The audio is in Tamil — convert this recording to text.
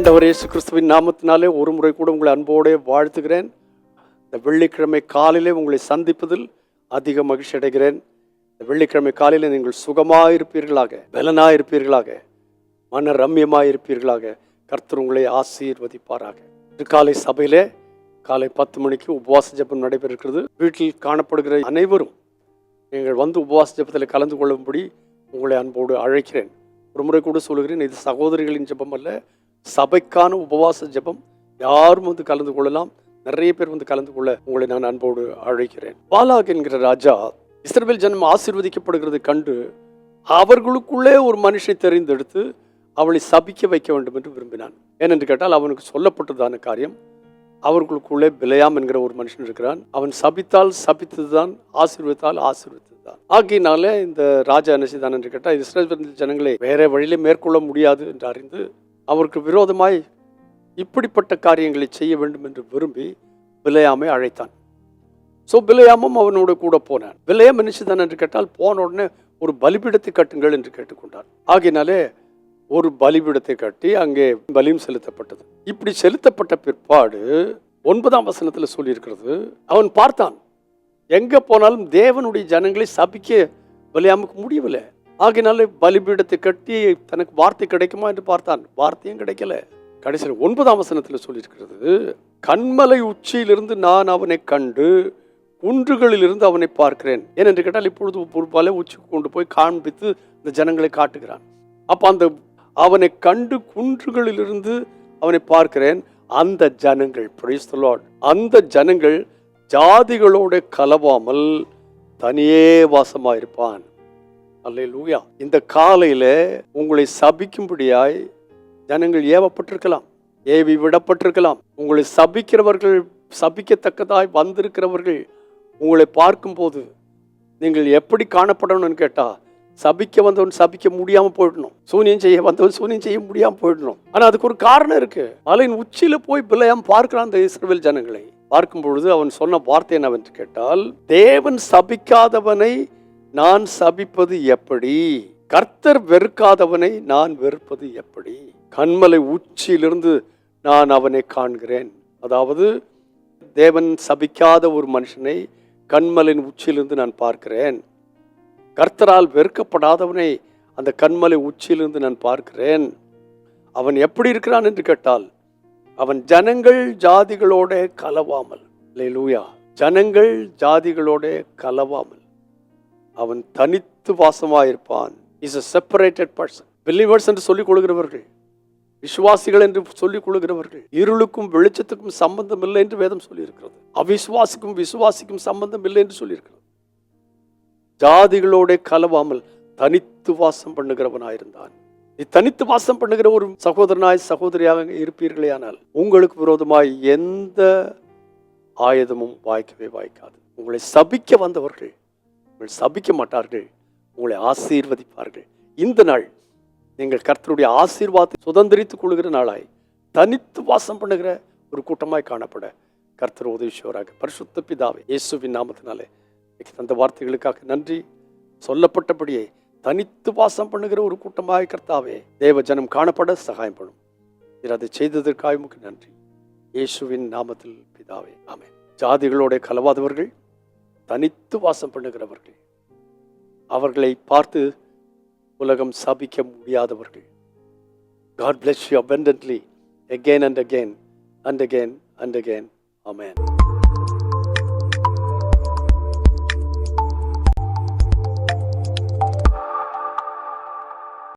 ஆண்டவர் இயேசு கிறிஸ்துவின் நாமத்தினாலே ஒரு முறை கூட உங்களை அன்போடு வாழ்த்துகிறேன். இந்த வெள்ளிக்கிழமை காலையிலே உங்களை சந்திப்பதில் அதிக மகிழ்ச்சி அடைகிறேன். இந்த வெள்ளிக்கிழமை காலையில் நீங்கள் சுகமாக இருப்பீர்களாக பலனாக இருப்பீர்களாக மன ரம்யமாக இருப்பீர்களாக கர்த்தர் உங்களை ஆசீர்வதிப்பாராக. இது காலை சபையிலே காலை பத்து மணிக்கு உபவாச ஜெபம் நடைபெறுகிறது. வீட்டில் காணப்படுகிற அனைவரும் நீங்கள் வந்து உபவாச ஜெபத்தில் கலந்து கொள்ளும்படி உங்களை அன்போடு அழைக்கிறேன். ஒரு முறை கூட சொல்கிறேன் இது சகோதரிகளின் ஜெபம் அல்ல சபைக்கான உபவாச ஜெபம் யாரும் வந்து கலந்து கொள்ளலாம். நிறைய பேர் வந்து கலந்து கொள்ள உங்களை நான் அன்போடு அழைக்கிறேன். பாலாக் என்கிற ராஜா இஸ்ரேல் ஜனம் ஆசீர்வதிக்கப்படுகிறது கண்டு அவர்களுக்குள்ளே ஒரு மனுஷனை தெரிந்தெடுத்து அவளை சபிக்க வைக்க வேண்டும் என்று விரும்பினான். ஏனென்று கேட்டால் அவனுக்கு சொல்லப்பட்டதான காரியம் அவர்களுக்குள்ளே பிலையாம் என்கிற ஒரு மனுஷன் இருக்கிறான். அவன் சபித்தால் சபித்ததுதான் ஆசீர்வதித்தால் தான் ஆகையினால இந்த ராஜா என்ன செய்தான் என்று கேட்டால் இஸ்ரேல் ஜனங்களை வேற வழியிலே மேற்கொள்ள முடியாது என்று அறிந்து அவருக்கு விரோதமாய் இப்படிப்பட்ட காரியங்களை செய்ய வேண்டும் என்று விரும்பி விலையாமை அழைத்தான். ஸோ விலையாமும் அவனோட கூட போனான். விலையம் நினைச்சுதான் என்று கேட்டால் போன உடனே ஒரு பலிபீடத்தை கட்டுங்கள் என்று கேட்டுக்கொண்டார். ஆகையினாலே ஒரு பலிபீடத்தை கட்டி அங்கே பலியும் செலுத்தப்பட்டது. இப்படி செலுத்தப்பட்ட பிற்பாடு ஒன்பதாம் வசனத்தில் சொல்லியிருக்கிறது அவன் பார்த்தான். எங்கே போனாலும் தேவனுடைய ஜனங்களை சபிக்க விளையாமக்கு முடியவில்லை. ஆகினாலே பலிபீடத்தை கட்டி தனக்கு வார்த்தை கிடைக்குமா என்று பார்த்தான். வார்த்தையும் கிடைக்கல. கடைசியில் ஒன்பதாம் வசனத்தில் சொல்லியிருக்கிறது கண்மலை உச்சியிலிருந்து நான் அவனை கண்டு குன்றுகளிலிருந்து அவனை பார்க்கிறேன். ஏனென்று கேட்டால் இப்பொழுது ஒரு பல உச்சிக்கு கொண்டு போய் காண்பித்து இந்த ஜனங்களை காட்டுகிறான். அப்போ அந்த அவனை கண்டு குன்றுகளிலிருந்து அவனை பார்க்கிறேன். அந்த ஜனங்கள் பிரைஸ்தலாட் அந்த ஜனங்கள் ஜாதிகளோட கலவாமல் தனியே அல்ல அல்லேலூயா. இந்த காலையில் உங்களை சபிக்கும்படியாய் ஜனங்கள் ஏவப்பட்டிருக்கலாம். ஏவி விடப்பட்டிருக்கலாம். உங்களை சபிக்கிறவர்கள் சபிக்கத்தக்கதாய் வந்திருக்கிறவர்கள் உங்களை பார்க்கும்போது நீங்கள் எப்படி காணப்படணும்னு கேட்டால் சபிக்க வந்தவன் சபிக்க முடியாமல் போயிடணும். சூனியம் செய்ய வந்தவன் சூனியம் செய்ய முடியாமல் போயிடணும். ஆனால் அதுக்கு ஒரு காரணம் இருக்கு. மலையின் உச்சியில் போய் பிள்ளையாம் பார்க்கிறான் அந்த இஸ்ரேல் ஜனங்களை. பார்க்கும் பொழுது அவன் சொன்ன வார்த்தை என்னவென்று கேட்டால் தேவன் சபிக்காதவனை நான் சபிப்பது எப்படி? கர்த்தர் வெறுக்காதவனை நான் வெறுப்பது எப்படி? கண்மலை உச்சியிலிருந்து நான் அவனை காண்கிறேன். அதாவது தேவன் சபிக்காத ஒரு மனுஷனை கண்மலின் உச்சியிலிருந்து நான் பார்க்கிறேன். கர்த்தரால் வெறுக்கப்படாதவனை அந்த கண்மலை உச்சியிலிருந்து நான் பார்க்கிறேன். அவன் எப்படி இருக்கிறான் என்று கேட்டால் அவன் ஜனங்கள் ஜாதிகளோட கலவாமல். லூயா ஜனங்கள் ஜாதிகளோட கலவாமல். அவன் தனித்து வாசமாயிருப்பான். Is a separated person believers என்று சொல்லிக் கொள்கிறவர்கள் விசுவாசிகள் என்று சொல்லிக் கொள்கிறவர்கள் இருளுக்கும் வெளிச்சத்துக்கும் சம்பந்தம் இல்லை என்று வேதம் சொல்லியிருக்கிறது. அவிசுவாசிக்கும் விசுவாசிக்கும் சம்பந்தம் இல்லை என்று சொல்லியிருக்கிறது. ஜாதிகளோட கலவாமல் தனித்து வாசம் பண்ணுகிறவனாயிருந்தான். நீ தனித்து வாசம் பண்ணுகிற ஒரு சகோதரனாய் சகோதரியாக இருப்பீர்களே ஆனால் உங்களுக்கு விரோதமாய் எந்த ஆயுதமும் வாய்க்கவே வாய்க்காது. உங்களை சபிக்க வந்தவர்கள் உங்களை சபிக்க மாட்டார்கள் உங்களை ஆசீர்வதிப்பார்கள். இந்த நாள் நீங்கள் கர்த்தருடைய ஆசீர்வாதத்தை சுதந்திரித்துக் கொள்கிற நாளாய் தனித்து வாசம் பண்ணுகிற ஒரு கூட்டமாய் காணப்பட. கர்த்தர் உதவிஷோராக பரிசுத்த பிதாவே இயேசுவின் நாமத்தினாலே அந்த வார்த்தைகளுக்காக நன்றி. சொல்லப்பட்டபடியே தனித்து வாசம் பண்ணுகிற ஒரு கூட்டமாய் கர்த்தாவே தேவ ஜனம் காணப்பட சகாயம் பண்ணும். இது அதை செய்ததற்காக நன்றி. இயேசுவின் நாமத்தில் பிதாவே ஆமே ஜாதிகளோட கலவாதவர்கள் தனித்து வாசம் பண்ணுகிறவர்கள் அவர்களை பார்த்து உலகம் சபிக்க முடியாதவர்கள் God bless you abundantly again and again and again and again amen